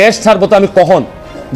দেশ ছাড়বো তো আমি কখন?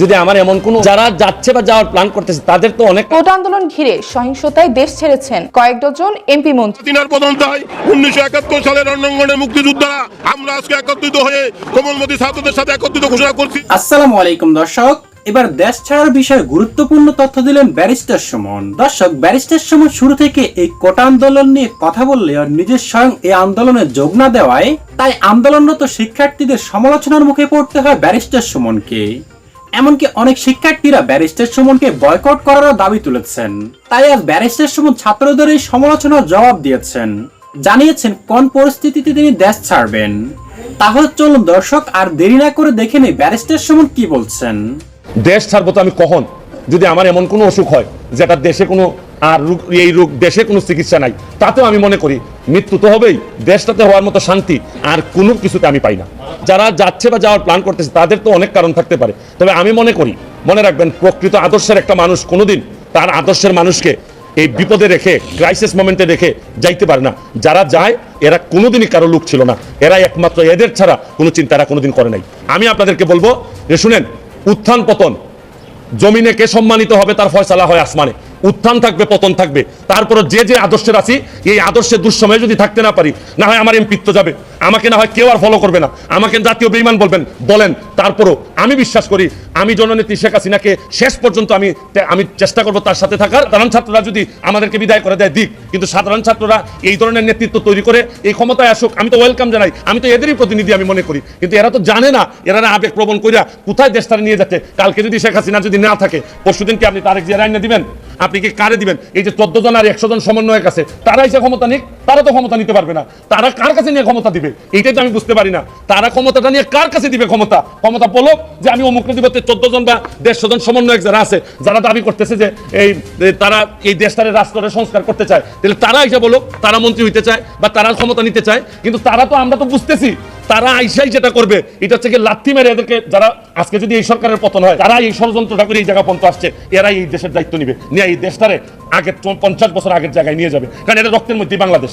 যদি আমার এমন কোনো যারা যাচ্ছে বা যাওয়ার প্ল্যান করতেছে তাদের তো অনেক কোটা আন্দোলন ঘিরে সহিংসতায় দেশ ছেড়েছেন কয়েক ডজন এমপি মন্ত্রী। তিনার পতনটায় উনিশশো একাত্তর সালের রণাঙ্গনে মুক্তিযোদ্ধারা আমরা আজকে একত্রিত হয়ে কোমলমতি ছাত্রদের সাথে একত্রিত ঘোষণা করছি। আসসালামু আলাইকুম দর্শক। এবার দেশ ছাড়ার বিষয়ে গুরুত্বপূর্ণ তথ্য দিলেন ব্যারিস্টার সুমন। দর্শক, ব্যারিস্টার সুমন শুরু থেকে এই কোটা আন্দোলন নিয়ে কথা বললে আর নিজের স্বয়ং এই আন্দোলনে যোগ না দেওয়ায় তাই আন্দোলনরত শিক্ষার্থীদের সমালোচনার মুখে পড়তে হয় ব্যারিস্টার সুমনকে। এমনকি অনেক শিক্ষার্থীরা ব্যারিস্টার সুমনকে বয়কট করারও দাবি তুলেছেন। তাই আজ ব্যারিস্টার সুমন ছাত্রদের এই সমালোচনার জবাব দিয়েছেন। জানিয়েছেন, কোন পরিস্থিতিতে তিনি দেশ ছাড়বেন। তাহলে চলুন দর্শক, আর দেরি না করে দেখে নেই ব্যারিস্টার সুমন কি বলছেন। দেশ ছাড়বো তো আমি কখন? যদি আমার এমন কোনো অসুখ হয় যেটা দেশে কোনো আর রোগ, এই রোগ, দেশে কোনো চিকিৎসা নাই, তাতেও আমি মনে করি মৃত্যু তো হবেই, দেশটাতে হওয়ার মতো শান্তি আর কোনো কিছুতে আমি পাই না। যারা যাচ্ছে বা যাওয়ার প্ল্যান করতেছে, তাদের তো অনেক কারণ থাকতে পারে। তবে আমি মনে করি, মনে রাখবেন, প্রকৃত আদর্শের একটা মানুষ কোনোদিন তার আদর্শের মানুষকে এই বিপদে রেখে ক্রাইসিস মোমেন্টে রেখে যাইতে পারে না। যারা যায়, এরা কোনোদিনই কারও লোক ছিল না। এরা একমাত্র এদের ছাড়া কোনো চিন্তা এরা কোনোদিন করে নাই। আমি আপনাদেরকে বলব যে শুনেন উত্থান পতন। জমিনে কে সম্মানিত হবে তার ফয়সালা হয় আসমানে। উত্থান থাকবে, পতন থাকবে। তারপর যে যে আদর্শের আছি, এই আদর্শের দুঃসময়ে যদি থাকতে না পারি, না হয় আমার এমপিত্ব যাবে। আমাকে না হয় কেউ আর ফলো করবে না। আমাকে জাতীয় বেইমান বলবেন। বলেন, তারপরও আমি বিশ্বাস করি, আমি জননেত্রী শেখ হাসিনাকে শেষ পর্যন্ত আমি আমি চেষ্টা করব তার সাথে থাকার। সাধারণ ছাত্ররা যদি আমাদেরকে বিদায় করে দেয়, দিক। কিন্তু সাধারণ ছাত্ররা এই ধরনের নেতৃত্ব তৈরি করে এই ক্ষমতায় আসুক, আমি তো ওয়েলকাম জানাই। আমি তো এদেরই প্রতিনিধি আমি মনে করি। কিন্তু এরা তো জানে না, এরা না আবেগ প্রবণ করিয়া কোথায় দেশটা নিয়ে যাচ্ছে। কালকে যদি শেখ হাসিনা যদি না থাকে, পরশুদিন কি আপনি তারেক জিয়া আইনে দিবেন? আপনি কি কারে দিবেন? এই যে চোদ্দ জন আর একশো জন সমন্বয়ক আছে তারাই সে ক্ষমতা নিক। তারা তো ক্ষমতা নিতে পারবে না। তারা কার কাছে নিয়ে ক্ষমতা দিবে? এইটাই তো আমি বুঝতে পারি না। তারা ক্ষমতাটা নিয়ে কার কাছে দিবে ক্ষমতা? ক্ষমতা বলুক যে আমি অমুক দিবতে চোদ্দ জন বা দেড়শো জন সমন্বয়ক যারা আছে, যারা দাবি করতেছে যে এই তারা এই দেশটারে রাষ্ট্রের সংস্কার করতে চায়। তাহলে তারা এসে বলুক তারা মন্ত্রী হইতে চায় বা তারা ক্ষমতা নিতে চায়, কিন্তু তারা তো আমরা তো বুঝতেছি। তারা আইসাই যেটা করবে, এটা হচ্ছে লাথি মেরে এদেরকে যারা আজকে যদি এই সরকারের পতন হয়, তারা এই ষড়যন্ত্রটা করে এই জায়গা পর্যন্ত আসছে, এরাই এই দেশের দায়িত্ব নিবে। নিয়ে এই দেশটারে আগের পঞ্চাশ বছর আগের জায়গায় নিয়ে যাবে। কারণ এদের রক্তের মধ্যে বাংলাদেশ।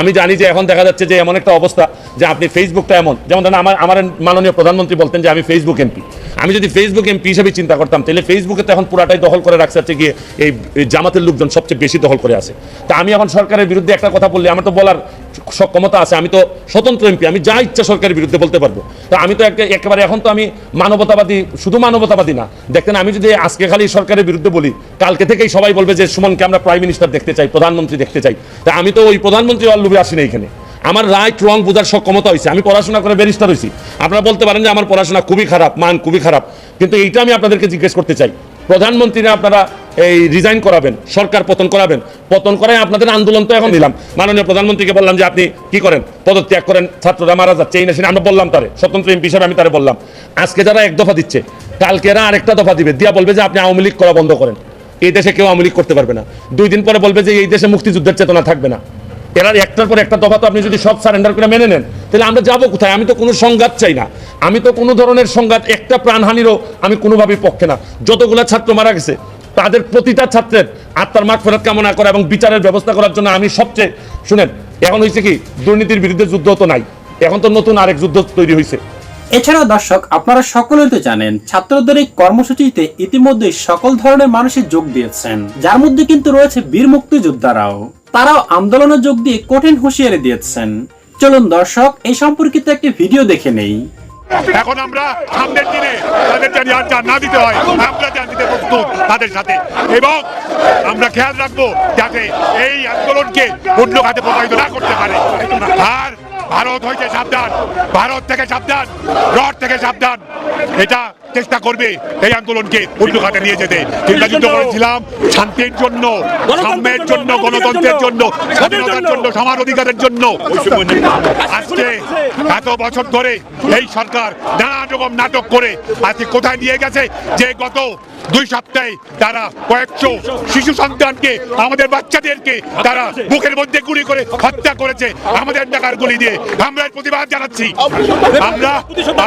আমি জানি যে এখন দেখা যাচ্ছে যে এমন একটা অবস্থা যে আপনি ফেসবুকটা এমন। যেমন ধরেন আমার আমার মাননীয় প্রধানমন্ত্রী বলতেন যে আমি ফেসবুক এমপি আমি যদি ফেসবুক এমপি হিসেবে চিন্তা করতাম, তাহলে ফেসবুকে তো এখন পুরাটাই দখল করে রাখছে হচ্ছে গিয়ে এই জামাতের লোকজন সবচেয়ে বেশি দখল করে আছে। তা আমি এখন সরকারের বিরুদ্ধে একটা কথা বললে আমার তো বলার সক্ষমতা আছে, আমি তো স্বতন্ত্র এমপি আমি যা ইচ্ছা সরকারের বিরুদ্ধে বলতে পারব। তা আমি তো একটা একেবারে এখন তো আমি মানবতাবাদী শুধু মানবতাবাদী না দেখেন আমি যদি আজকে খালি সরকারের বিরুদ্ধে বলি, কালকে থেকেই সবাই বলবে যে সুমনকে আমরা প্রাইম মিনিস্টার দেখতে চাই, প্রধানমন্ত্রী দেখতে চাই। তা আমি তো ওই প্রধানমন্ত্রী লুবে আসি না এখানে। আমার রাইট রং বোঝার সক্ষমতা হয়েছে আমি পড়াশোনা করে ব্যারিস্টার হয়েছি আপনারা বলতে পারেন যে আমার পড়াশোনা খুবই খারাপ, মান খুবই খারাপ। কিন্তু এইটা আমি আপনাদেরকে জিজ্ঞেস করতে চাই। প্রধানমন্ত্রীরা আপনারা এই রিজাইন করাবেন, সরকার পতন করাবেন। পতন করায় আপনাদের আন্দোলন তো এখন দিলাম। মাননীয় প্রধানমন্ত্রীকে বললাম যে আপনি কি করেন? পদত্যাগ করেন, ছাত্ররা মারা যাচ্ছে, এই না আমরা বললাম তারে। স্বতন্ত্র এমপি হিসাবে আমি তারে বললাম। আজকে যারা এক দফা দিচ্ছে, কালকে এরা আরেকটা দফা দিবে। দিয়া বলবে যে আপনি আওয়ামী লীগ করা বন্ধ করেন। এই দেশে কেউ আওয়ামী লীগ করতে পারবে না। দুই দিন পরে বলবে যে এই দেশে মুক্তিযুদ্ধের চেতনা থাকবে না। এরা একটার পর একটা দফা তো আপনি যদি সব সারেন্ডার করে মেনে নেন, তাহলে আমরা যাব কোথায়? আমি তো কোনো সংঘাত চাই না। আমি তো কোনো ধরনের সংঘাত, একটা প্রাণহানিরও আমি কোনোভাবেই পক্ষে না। যতগুলা ছাত্র মারা গেছে, তাদের প্রতিটা ছাত্রের আত্মার মাগ ফেরত কামনা করা এবং বিচারের ব্যবস্থা করার জন্য আমি সবচেয়ে, শুনেন, এখন হয়েছে কি, দুর্নীতির বিরুদ্ধে যুদ্ধ তো নাই। এখন তো নতুন আরেক যুদ্ধ তৈরি হয়েছে এছাড়াও দর্শক, আপনারা সকলেই তো জানেন, ছাত্রদের এই কর্মসূচিতে ইতিমধ্যে সকল ধরনের মানুষই যোগ দিয়েছেন। যার মধ্যে কিন্তু রয়েছে বীর মুক্তিযোদ্ধারাও। তারাও আন্দোলনে যোগ দিয়ে কঠিন হুঁশিয়ারি দিয়েছেন। চলুন দর্শক, এই সম্পর্কিত একটি ভিডিও দেখে নেই। এখন আমরা সামনের দিনে তাদের জানি আর জান না দিতে হয়, আমরা জান দিতে প্রস্তুত তাদের সাথে। এবং আমরা খেয়াল রাখব যাতে এই আন্দোলনকে অন্য খাতে প্রভাবিত না করতে পারে। আর ভারত হইতে সাবধান, ভারত থেকে সাবধান, রড থেকে সাবধান। এটা চেষ্টা করবে এই আন্দোলনকে অন্য খাতে নিয়ে যেতে। চিন্তা যুদ্ধ করেছিলাম শান্তির জন্য সাম্যের জন্য গণতন্ত্রের জন্য স্বাধীনতার জন্য। সমান অধিকারের জন্য। আজকে এত বছর ধরে এই সরকার নানা রকম নাটক করে আজকে কোথায় নিয়ে গেছে যে গত দুই সপ্তাহে তারা কয়েকশো শিশু সন্তানকে আমাদের বাচ্চাদেরকে তারা বুকের মধ্যে গুলি করে হত্যা করেছে। আমাদের টাকার গুলি দিয়ে আমরা প্রতিবাদ জানাচ্ছি। আমরা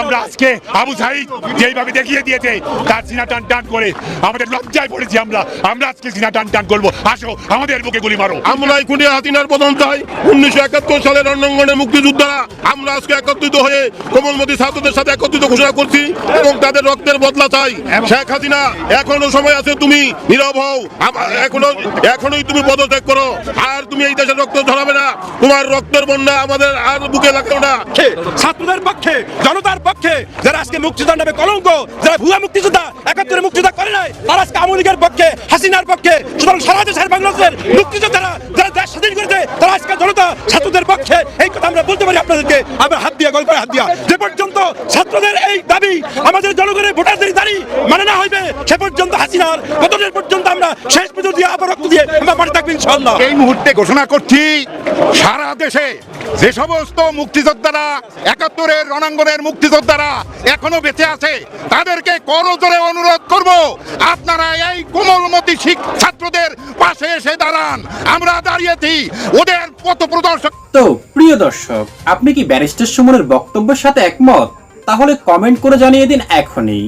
আমরা আজকে আবু সাইদ যেইভাবে দেখিয়ে দিয়েছে। তার সিনা টান টান করে আমাদের লজ্জায় পড়েছি আমরা। আমরা আজকে সিনা টান টান করব। আসো আমাদের বুকে গুলি মারো। আমরা এই হাতিনার পতন চাই। উনিশশো একাত্তর সালের রণাঙ্গনে মুক্তিযোদ্ধারা আমরা আজকে একত্রিত হয়ে কোমলমতি ছাত্রদের সাথে একত্রিত ঘোষণা করছি এবং তাদের রক্তের বদলা চাই। শেখ হাসিনা এখনও সময় আছে তুমি নীরব হও। এখনও এখনোই তুমি পদত্যাগ করো। আর তুমি এই দেশের রক্ত ঝরাবে না। তোমার রক্তের বন্যা আমাদের আর বুকে লাগবে না। পক্ষে ছাত্রদের পক্ষে জনতার পক্ষে যারা আজকে মুক্তিযোদ্ধার নামে কলঙ্ক যারা ভুয়া মুক্তিযোদ্ধা একাত্তরে মুক্তিযোদ্ধা করে নাই, তারা আজকে আওয়ামী লীগের পক্ষে, হাসিনার পক্ষে, সুতরাং সারা দেশের বাংলাদেশের মুক্তিযোদ্ধারা যারা দেশ স্বাধীন করেছে, তারা আজকে জনতা, ছাত্রদের পক্ষে, এই কথা আমরা বলতে পারি আপনাদেরকে। আমরা হাত দিয়া, গল্পে হাত দিয়া। যে পর্যন্ত ছাত্রদের এই দাবি আমাদের জনগণের ভোটারদের দাবি মানে না হইবে, সে পর্যন্ত হাসিনার পতনের পর্যন্ত আমরা শেষ পুজো দিয়ে আবার রক্ত দিয়ে আমরা মাঠে থাকব, ইনশাআল্লাহ। এই মুহূর্তে ঘোষণা করছি, সারা দেশে যে সমস্ত মুক্তিযোদ্ধারা, একাত্তরের রণাঙ্গনের মুক্তিযোদ্ধারা এখনও বেঁচে আছে তাদেরকে করজোরে অনুরোধ করব? আপনারা এই কোমলমতি ছাত্রদের পাশে এসে দাঁড়ান। আমরা দাঁড়িয়েছি ওদের পথ প্রদর্শক তো, প্রিয় দর্শক, আপনি কি ব্যারিস্টার সুমনের বক্তব্যের সাথে একমত? তাহলে কমেন্ট করে জানিয়ে দিন এখনই।